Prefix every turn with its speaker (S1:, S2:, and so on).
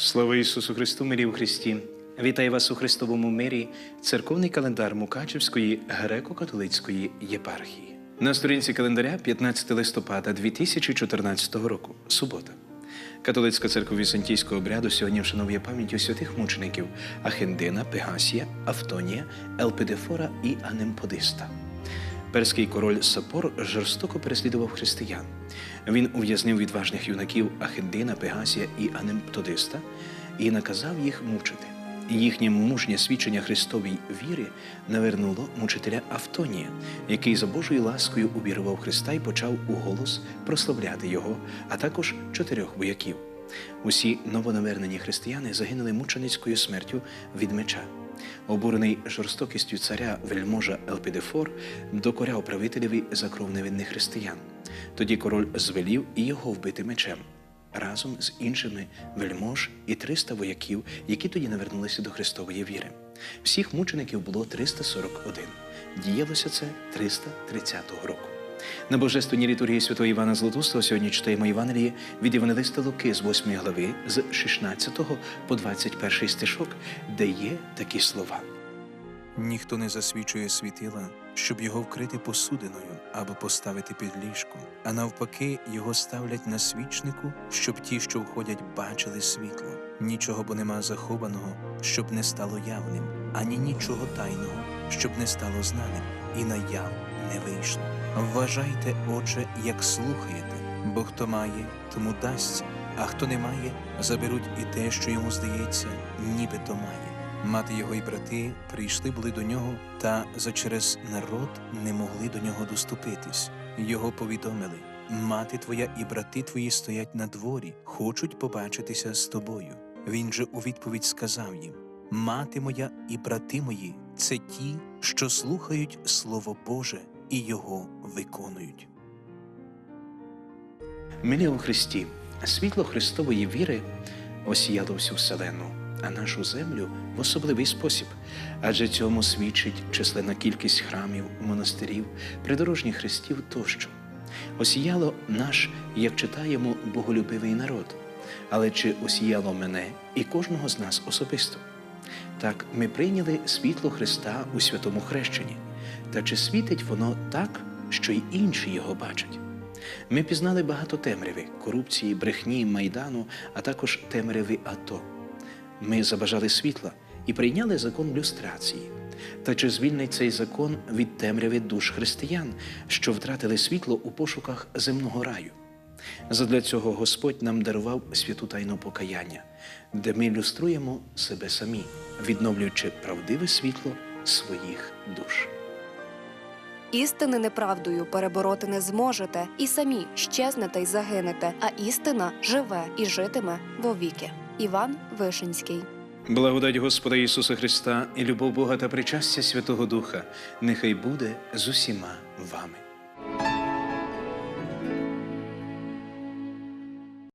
S1: Слава Ісусу Христу, мирі у Христі! Вітаю вас у Христовому мирі, церковний календар Мукачевської греко-католицької єпархії. На сторінці календаря 15 листопада 2014 року, субота. Католицька церква Візантійського обряду сьогодні вшановує пам'яттю святих мучеників Ахендина, Пегасія, Автонія, Елпидефора і Анемподиста. Перський король Сапор жорстоко переслідував християн. Він ув'язнив відважних юнаків Ахендина, Пегасія і Анемптодиста і наказав їх мучити. Їхнє мужнє свідчення Христовій віри навернуло мучителя Автонія, який за Божою ласкою увірував Христа і почав уголос прославляти його, а також чотирьох вояків. Усі новонавернені християни загинули мученицькою смертю від меча. Обурений жорстокістю царя вельможа Елпідефор докоряв правителеві за кров невинних християн. Тоді король звелів і його вбити мечем разом з іншими вельмож і 300 вояків, які тоді навернулися до Христової віри. Всіх мучеників було 341. Діялося це 330 року. На божественній літургії святого Івана Златоустого сьогодні читаємо Євангеліє від Євангелиста Луки з 8 глави з 16 по 21 стишок, де є такі слова.
S2: Ніхто не засвічує світила, щоб його вкрити посудиною або поставити під ліжко, а навпаки, його ставлять на свічнику, щоб ті, що входять, бачили світло. Нічого бо нема захованого, щоб не стало явним, ані нічого тайного, щоб не стало знаним, і на яв не вийшло. Вважайте, отже, як слухаєте, бо хто має, тому дасться, а хто не має, заберуть і те, що йому здається, нібито має. Мати його і брати прийшли були до нього, та за через народ не могли до нього доступитись. Його повідомили: Мати твоя і брати твої стоять на дворі, хочуть побачитися з тобою. Він же у відповідь сказав їм: Мати моя і брати мої це ті, що слухають Слово Боже і його виконують.
S1: Милі у Христі, світло Христової віри осіяло всю вселену, а нашу землю в особливий спосіб, адже цьому свідчить численна кількість храмів, монастирів, придорожніх хрестів тощо. Осіяло наш, як читаємо, боголюбивий народ. Але чи осіяло мене і кожного з нас особисто? Так, ми прийняли світло Христа у святому хрещенні. Та чи світить воно так, що й інші його бачать? Ми пізнали багато темряви, корупції, брехні, майдану, а також темряви АТО. Ми забажали світла і прийняли закон люстрації. Та чи звільнить цей закон від темряви душ християн, що втратили світло у пошуках земного раю? Задля цього Господь нам дарував святу тайну покаяння, де ми люструємо себе самі, відновлюючи правдиве світло своїх душ.
S3: Істини неправдою перебороти не зможете, і самі щезнете й загинете, а істина живе і житиме вовіки. Іван Вишинський.
S1: Благодать Господа Ісуса Христа і любов Бога та причастя Святого Духа нехай буде з усіма вами.